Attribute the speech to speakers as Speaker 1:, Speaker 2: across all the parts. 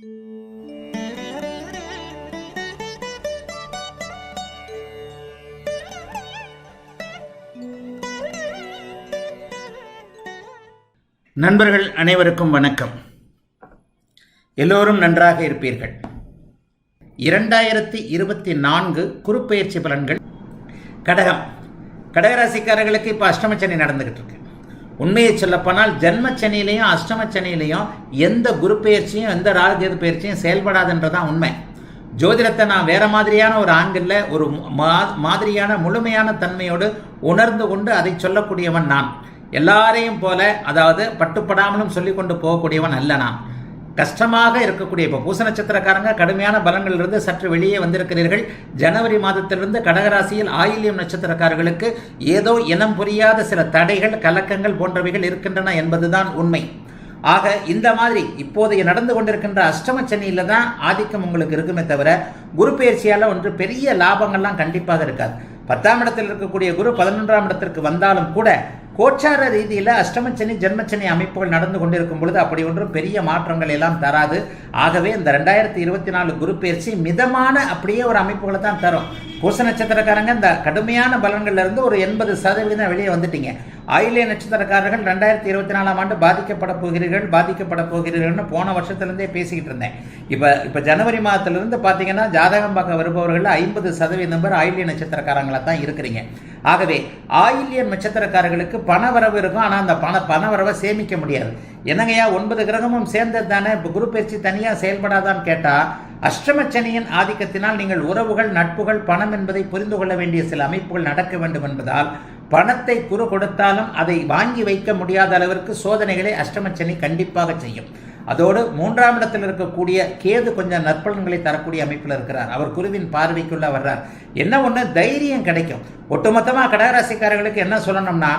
Speaker 1: நண்பர்கள் அனைவருக்கும் வணக்கம். எல்லோரும் நன்றாக இருப்பீர்கள். இரண்டாயிரத்தி இருபத்தி நான்கு குறுப்பெயர்ச்சி பலன்கள் கடகம். கடகராசிக்காரர்களுக்கு இப்போ அஷ்டமச்சனி நடந்துகிட்டு இருக்கு. உண்மையை சொல்லப்போனால் அஷ்டம அஷ்டமச்சனியிலையும் எந்த குரு பெயர்ச்சியும் எந்த ராகுகேது பயிற்சியும் செயல்படாதுன்றதான் உண்மை. ஜோதிடத்தை நான் வேற மாதிரியான ஒரு ஆங்கிளில் ஒரு மா- மாதிரியான முழுமையான தன்மையோடு உணர்ந்து கொண்டு அதை சொல்லக்கூடியவன் நான். எல்லாரையும் போல அதாவது பட்டுப்படாமலும் சொல்லிக்கொண்டு போகக்கூடியவன் அல்ல நான். கஷ்டமாக இருக்கக்கூடிய இப்போ பூச நட்சத்திரக்காரங்க கடுமையான பலங்களிலிருந்து சற்று வெளியே வந்திருக்கிறீர்கள். ஜனவரி மாதத்திலிருந்து கடகராசியில் ஆயில்யம் நட்சத்திரக்காரர்களுக்கு ஏதோ இனம் புரியாத சில தடைகள் கலக்கங்கள் போன்றவைகள் இருக்கின்றன என்பதுதான் உண்மை. ஆக இந்த மாதிரி இப்போதைய நடந்து கொண்டிருக்கின்ற அஷ்டம சென்னையில் தான் ஆதிக்கம் உங்களுக்கு இருக்குமே தவிர குரு பயிற்சியால் ஒன்று பெரிய லாபங்கள்லாம் கண்டிப்பாக இருக்காது. பத்தாம் இடத்தில் இருக்கக்கூடிய குரு பதினொன்றாம் இடத்திற்கு வந்தாலும் கூட கோச்சார ரீதியில் அஷ்டமச்சனி ஜென்மச்சனி அமைப்புகள் நடந்து கொண்டிருக்கும் பொழுது அப்படி ஒன்றும் பெரிய மாற்றங்கள் எல்லாம் தராது. ஆகவே இந்த ரெண்டாயிரத்தி இருபத்தி நாலு குரு பயிற்சி மிதமான அப்படியே ஒரு அமைப்புகளை தான் தரும். பூச நட்சத்திரக்காரங்க இந்த கடுமையான பலன்கள்ல இருந்து ஒரு எண்பது சதவீதம் வெளியே வந்துட்டீங்க. ஆயிலிய நட்சத்திரக்காரர்கள் ரெண்டாயிரத்தி இருபத்தி நாலாம் ஆண்டு பாதிக்கப்பட போகிறீர்கள் பாதிக்கப்பட போகிறீர்கள்னு போன வருஷத்துலேருந்தே பேசிக்கிட்டு இருந்தேன். இப்போ இப்போ ஜனவரி மாதத்துலேருந்து பார்த்தீங்கன்னா ஜாதகம் பார்க்க வருபவர்கள் ஐம்பது சதவீதம் பேர் ஆயிலிய நட்சத்திரக்காரங்களாக தான் இருக்கிறீங்க. ஆகவே ஆயில்யன் நட்சத்திரக்காரர்களுக்கு பணவரவு இருக்கும். ஆனால் அந்த பண பணவரவை சேமிக்க முடியாது. என்னங்கய்யா ஒன்பது கிரகமும் சேர்ந்தது தானே இப்போ குரு பயிற்சி தனியாக செயல்படாதான்னு கேட்டால் அஷ்டமச்சனியின் ஆதிக்கத்தினால் நீங்கள் உறவுகள் நட்புகள் பணம் என்பதை புரிந்து கொள்ள வேண்டிய சில அமைப்புகள் நடக்க வேண்டும் என்பதால் பணத்தை குறு கொடுத்தாலும் அதை வாங்கி வைக்க முடியாத அளவிற்கு சோதனைகளை அஷ்டமச்சனி கண்டிப்பாக செய்யும். அதோடு மூன்றாம் இடத்தில் இருக்கக்கூடிய கேது கொஞ்சம் நற்பலன்களை தரக்கூடிய அமைப்பில் இருக்கிறார். அவர் குருவின் பார்வைக்குள்ள வர்றார். என்ன ஒன்று தைரியம் கிடைக்கும். ஒட்டுமொத்தமாக கடகராசிக்காரர்களுக்கு என்ன சொல்லணும்னா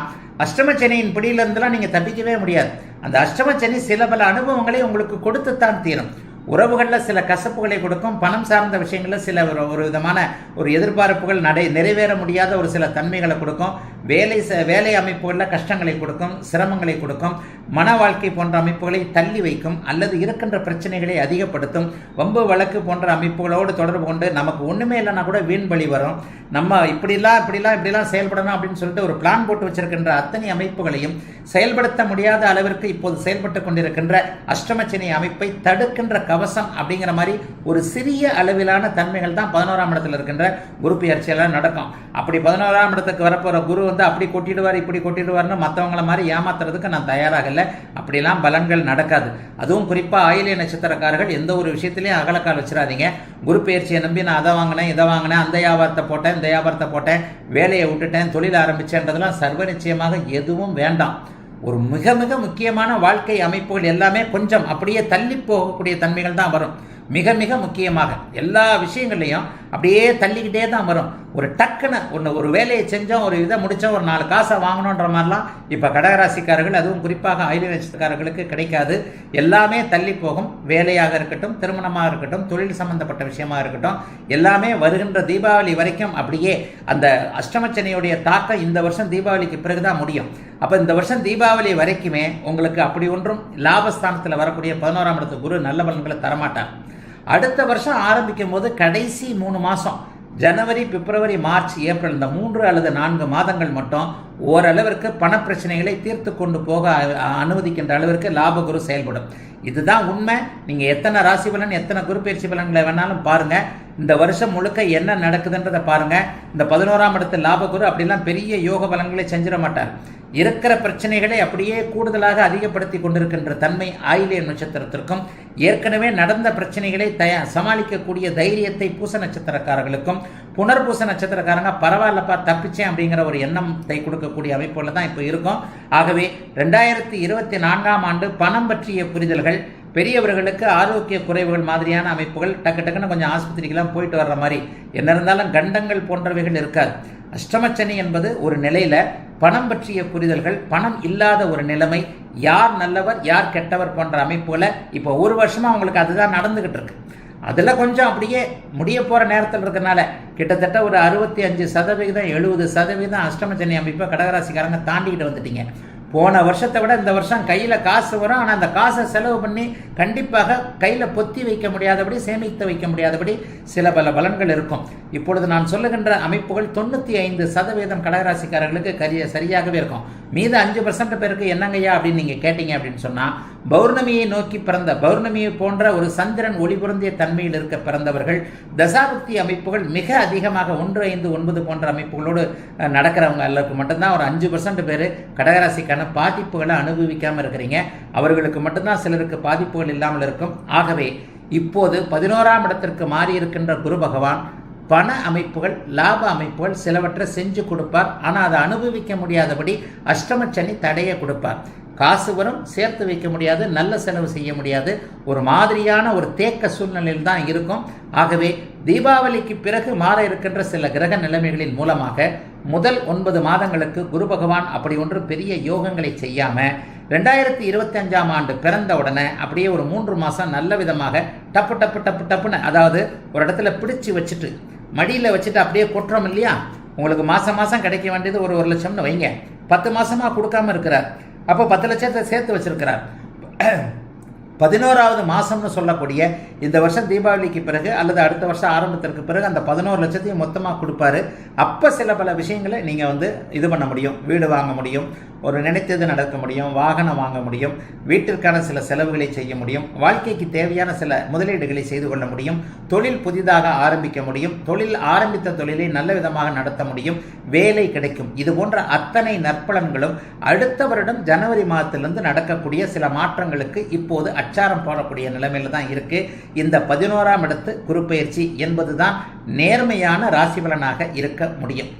Speaker 1: அஷ்டமச்சனியின் பிடியிலிருந்துலாம் நீங்கள் தப்பிக்கவே முடியாது. அந்த அஷ்டமச்சனி சில பல அனுபவங்களை உங்களுக்கு கொடுத்துத்தான் தீரும். உறவுகளில் சில கசப்புகளை கொடுக்கும் பணம் சார்ந்த விஷயங்களில் சில ஒரு ஒரு விதமான ஒரு எதிர்பார்ப்புகள் நடை நிறைவேற முடியாத ஒரு சில தன்மைகளை கொடுக்கும். வேலை ச- வேலை அமைப்புகளில் கஷ்டங்களை கொடுக்கும் சிரமங்களை கொடுக்கும் மன வாழ்க்கை போன்ற அமைப்புகளை தள்ளி வைக்கும் அல்லது இருக்கின்ற பிரச்சனைகளை அதிகப்படுத்தும் வம்பு வழக்கு போன்ற அமைப்புகளோடு தொடர்பு கொண்டு நமக்கு ஒன்றுமே இல்லைன்னா கூட வீண் பலி வரும். நம்ம இப்படிலாம் இப்படிலாம் இப்படிலாம் செயல்படணும் அப்படின்னு சொல்லிட்டு ஒரு பிளான் போட்டு வச்சிருக்கின்ற அத்தனை அமைப்புகளையும் செயல்படுத்த முடியாத அளவிற்கு இப்போது செயல்பட்டு கொண்டிருக்கின்ற அஷ்டமச்சினை அமைப்பை தடுக்கின்ற கவசம் அப்படிங்கிற மாதிரி ஒரு சிறிய அளவிலான தன்மைகள் தான் பதினோராம் இடத்துல இருக்கின்ற குரு பயிற்சியெல்லாம் நடக்கும். அப்படி பதினோராம் இடத்துக்கு வரப்போகிற குரு வந்து அப்படி கொட்டிடுவார் இப்படி கொட்டிடுவார்னு மற்றவங்கள மாதிரி ஏமாத்துறதுக்கு நான் தயாராக இல்லை அப்படிலாம் பலன்கள் நடக்காது. அதுவும் குறிப்பாக ஆயிலிய நட்சத்திரக்காரர்கள் எந்த ஒரு விஷயத்திலையும் அகலக்கால் வச்சிடாதீங்க குரு பயிற்சியை நம்பி நான் அதை வாங்கினேன் இதை வாங்கினேன் அந்த வியாபாரத்தை போட்டேன் இந்த வியாபாரத்தை போட்டேன் வேலையை விட்டுட்டேன் தொழில் ஆரம்பிச்சேன்றதெல்லாம் சர்வ நிச்சயமாக எதுவும் வேண்டாம். ஒரு மிக மிக முக்கியமான வாழ்க்கை அமைப்புகள் எல்லாமே கொஞ்சம் அப்படியே தள்ளி போகக்கூடிய தன்மைகள் தான் வரும். மிக மிக முக்கியமாக எல்லா விஷயங்கள்லையும் அப்படியே தள்ளிக்கிட்டே தான் வரும். ஒரு டக்குன்னு ஒன்று ஒரு வேலையை செஞ்சோம் ஒரு இதை முடித்தோம் ஒரு நாலு காசை வாங்கணுன்ற மாதிரிலாம் இப்போ கடகராசிக்காரர்கள் அதுவும் குறிப்பாக ஆயுத நட்சத்திரக்காரர்களுக்கு கிடைக்காது. எல்லாமே தள்ளி போகும். வேலையாக இருக்கட்டும் திருமணமாக இருக்கட்டும் தொழில் சம்பந்தப்பட்ட விஷயமா இருக்கட்டும் எல்லாமே வருகின்ற தீபாவளி வரைக்கும் அப்படியே அந்த அஷ்டமச்சனையுடைய தாக்கம் இந்த வருஷம் தீபாவளிக்கு பிறகு தான் முடியும். அப்போ இந்த வருஷம் தீபாவளி வரைக்குமே உங்களுக்கு அப்படி ஒன்றும் லாபஸ்தானத்தில் வரக்கூடிய பதினோராம் இடத்து குரு நல்ல பலன்களை தரமாட்டார். அடுத்த வருஷம் ஆரம்பிக்கும் போது கடைசி மூணு மாதம் ஜனவரி பிப்ரவரி மார்ச் ஏப்ரல் இந்த மூன்று அல்லது நான்கு மாதங்கள் மட்டும் ஓரளவிற்கு பணப்பிரச்சனைகளை தீர்த்து கொண்டு போக அனுமதிக்கின்ற அளவிற்கு லாபகுரு செயல்படும். இதுதான் உண்மை. நீங்கள் எத்தனை ராசி பலன் எத்தனை குரு பயிற்சி பலன்களை வேணாலும் பாருங்கள் இந்த வருஷம் முழுக்க என்ன நடக்குதுன்றதை பாருங்க. இந்த பதினோராம் இடத்து லாபகுரு அப்படிலாம் பெரிய யோக பலன்களை செஞ்சிட மாட்டார். இருக்கிற பிரச்சனைகளை அப்படியே கூடுதலாக அதிகப்படுத்தி கொண்டிருக்கின்ற தன்மை ஆயிலிய நட்சத்திரத்திற்கும் ஏற்கனவே நடந்த பிரச்சனைகளை தய சமாளிக்கக்கூடிய தைரியத்தை பூச நட்சத்திரக்காரர்களுக்கும் புனர்பூச நட்சத்திரக்காரங்க பரவாயில்லப்பா தப்பிச்சேன் அப்படிங்கிற ஒரு எண்ணத்தை கொடுக்கக்கூடிய அமைப்புல தான் இப்போ இருக்கும். ஆகவே ரெண்டாயிரத்தி இருபத்தி நான்காம் ஆண்டு பணம் பற்றிய புரிதல்கள் பெரியவர்களுக்கு ஆரோக்கிய குறைவுகள் மாதிரியான அமைப்புகள் டக்கு டக்குன்னு கொஞ்சம் ஆஸ்பத்திரிக்கெல்லாம் போயிட்டு வர்ற மாதிரி. என்ன இருந்தாலும் கண்டங்கள் போன்றவைகள் இருக்காது. அஷ்டமச்சனி என்பது ஒரு நிலையில் பணம் பற்றிய புரிதல்கள் பணம் இல்லாத ஒரு நிலைமை யார் நல்லவர் யார் கெட்டவர் போன்ற அமைப்புல இப்போ ஒரு வருஷமாக அவங்களுக்கு அதுதான் நடந்துகிட்டு இருக்கு. அதில் கொஞ்சம் அப்படியே முடிய போகிற நேரத்தில் இருக்கிறனால கிட்டத்தட்ட ஒரு அறுபத்தி அஞ்சு சதவிகிதம் எழுபது சதவீதம் அஷ்டமச்சனி அமைப்பை கடகராசிக்காரங்க தாண்டிக்கிட்டு வந்துட்டீங்க. போன வருஷத்தை விட இந்த வருஷம் கையில் காசு வரும். ஆனால் அந்த காசை செலவு பண்ணி கண்டிப்பாக கையில் பொத்தி வைக்க முடியாதபடி சேமித்து வைக்க முடியாதபடி சில பல பலன்கள் இருக்கும். இப்பொழுது நான் சொல்லுகின்ற அமைப்புகள் தொண்ணூற்றி ஐந்து சதவீதம் கடகராசிக்காரர்களுக்கு கரிய சரியாகவே இருக்கும். மீது அஞ்சு பர்சன்ட் பேருக்கு என்னங்கய்யா அப்படின்னு நீங்கள் கேட்டீங்க அப்படின்னு சொன்னால் பௌர்ணமியை நோக்கி பிறந்த பௌர்ணமியை போன்ற ஒரு சந்திரன் ஒளிபுரந்திய தன்மையில் இருக்க பிறந்தவர்கள் தசாபக்தி அமைப்புகள் மிக அதிகமாக ஒன்று ஐந்து ஒன்பது போன்ற அமைப்புகளோடு நடக்கிறவங்க எல்லாருக்கு மட்டும்தான் ஒரு அஞ்சு பர்சன்ட் பேர் கடகராசிக்கான பாதிப்புகளை அனுபவிக்காமல் இருக்கிறீங்க. அவர்களுக்கு மட்டும்தான் சிலருக்கு பாதிப்புகள் இல்லாமல் இருக்கும். ஆகவே இப்போது பதினோராம் இடத்திற்கு மாறி இருக்கின்ற குரு பகவான் பண அமைப்புகள் லாப அமைப்புகள் சிலவற்றை செஞ்சு கொடுப்பார். ஆனால் அதை அனுபவிக்க முடியாதபடி அஷ்டமச்சனி தடையை கொடுப்பார். காசு வரும் சேர்த்து வைக்க முடியாது நல்ல செலவு செய்ய முடியாது. ஒரு மாதிரியான ஒரு தேக்க சூழ்நிலையில் தான் இருக்கும். ஆகவே தீபாவளிக்கு பிறகு மாற இருக்கின்ற சில கிரக நிலைமைகளின் மூலமாக முதல் ஒன்பது மாதங்களுக்கு குரு பகவான் அப்படி ஒன்று பெரிய யோகங்களை செய்யாம ரெண்டாயிரத்தி இருபத்தி அஞ்சாம் ஆண்டு பிறந்த உடனே அப்படியே ஒரு மூன்று மாதம் நல்ல விதமாக டப்பு டப்பு டப்பு டப்புன்னு அதாவது ஒரு இடத்துல பிடிச்சு வச்சுட்டு மடியில் வச்சுட்டு அப்படியே கொட்டுறோம் இல்லையா? உங்களுக்கு மாதம் மாதம் கிடைக்க வேண்டியது ஒரு ஒரு லட்சம்னு வைங்க. பத்து மாசமா கொடுக்காம இருக்கிறார். அப்போ பத்து லட்சத்தை சேர்த்து வச்சிருக்கிறார். பதினோராவது மாதம்னு சொல்லக்கூடிய இந்த வருஷம் தீபாவளிக்கு பிறகு அல்லது அடுத்த வருஷம் ஆரம்பத்திற்கு பிறகு அந்த பதினோரு லட்சத்தையும் மொத்தமாக கொடுப்பாரு. அப்போ சில பல விஷயங்களை நீங்கள் வந்து இது பண்ண முடியும் வீடு வாங்க முடியும் ஒரு நினைத்தது நடக்க முடியும் வாகனம் வாங்க முடியும் வீட்டிற்கான சில செலவுகளை செய்ய முடியும் வாழ்க்கைக்கு தேவையான சில முதலீடுகளை செய்து கொள்ள முடியும் தொழில் புதிதாக ஆரம்பிக்க முடியும் தொழில் ஆரம்பித்த தொழிலை நல்ல விதமாக நடத்த முடியும் வேலை கிடைக்கும். இது போன்ற அத்தனை நற்பலன்களும் அடுத்த வருடம் ஜனவரி மாதத்திலிருந்து நடக்கக்கூடிய சில மாற்றங்களுக்கு இப்போது அச்சாரம் போடக்கூடிய நிலைமையில் தான் இருக்கு. இந்த பதினோராம் இடத்து குருப்பெயர்ச்சி என்பதுதான் நேர்மையான ராசி பலனாக இருக்க முடியும்.